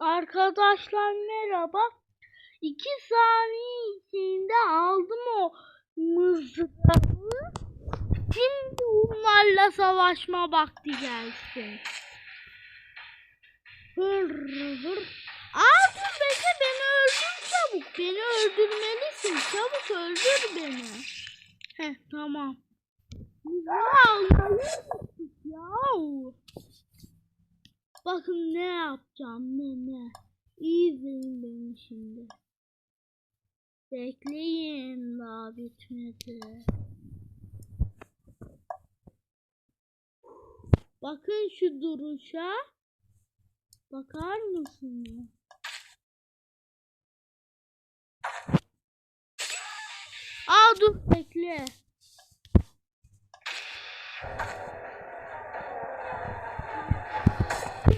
Arkadaşlar merhaba. İki saniye içinde aldım o mızrağı. Şimdi onlarla savaşma vakti gelsin. Hır hır. Aa dur beni öldür çabuk. Beni öldürmelisin. Çabuk öldür beni. Heh tamam. Almalıymışız yahu. Bakın ne yapacağım ne ne. İyi izleyin beni şimdi. Bekleyin daha bitmedi. Bakın şu duruşa. Bakar mısınız? Aa dur bekle.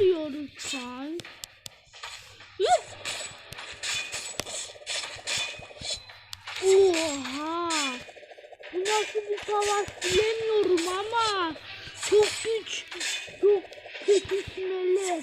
Diyoruz sen. Oha! Bu nasıl bir savaş bilemiyorum ama çok güç, çok çekişmeli.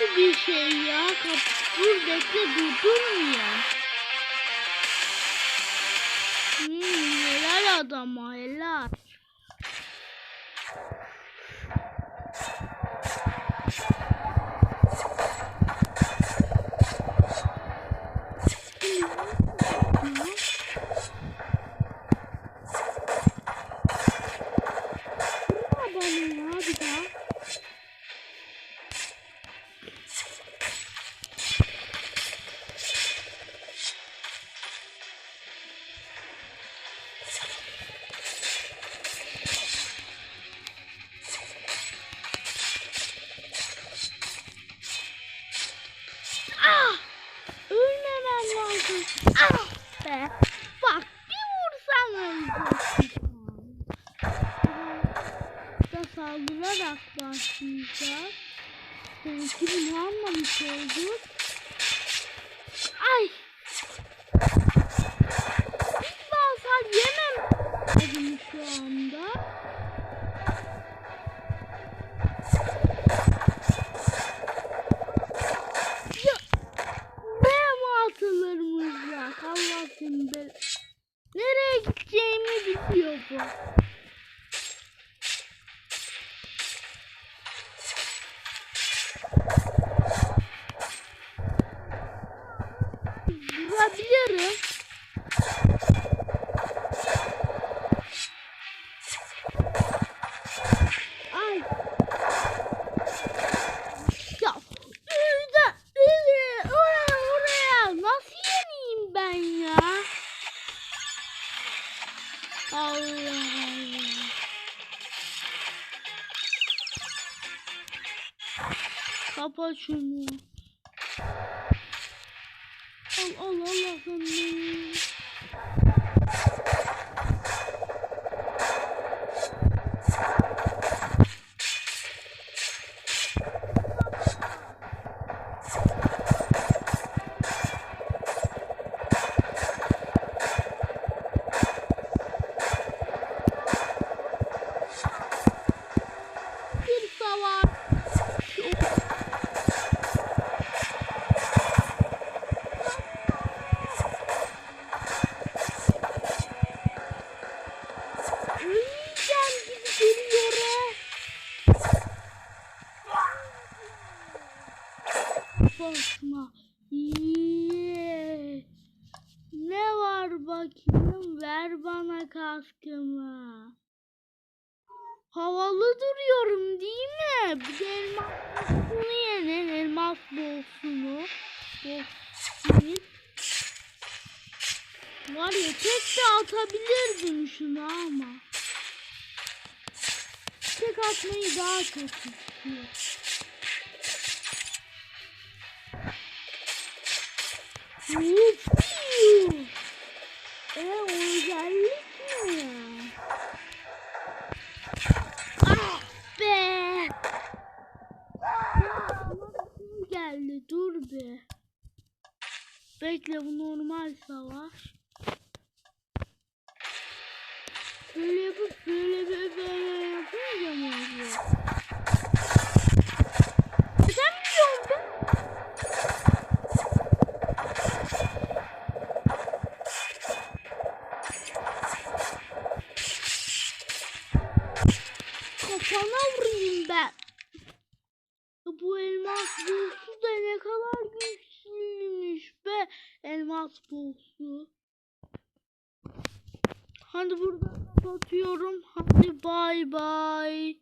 Nasıl bir şey ya? Dur bekle durdurmuyor. Hmm, helal adama helal. Da saldırarak başlayacağız. Seninkini ne anlamış olduk? Vurabilirim. Ay. Ya orada öyle oraya oraya nasıl yeneyim ben ya? Allah. Kapa şunu. Al al Allah'ım. Bir Yeah. Ne var bakayım? Ver bana kaskımı. Havalı duruyorum değil mi? Bir de elma elmas bolsunu yenin. Elmas bolsunu. Bolsunu. Var ya tek de atabilirdim şunu ama. Tek atmayı daha çok istiyor. Bekle bu normal savaş. Böyle yapıp böyle Bulsu. Hadi burada kapatıyorum. Hadi bay bay.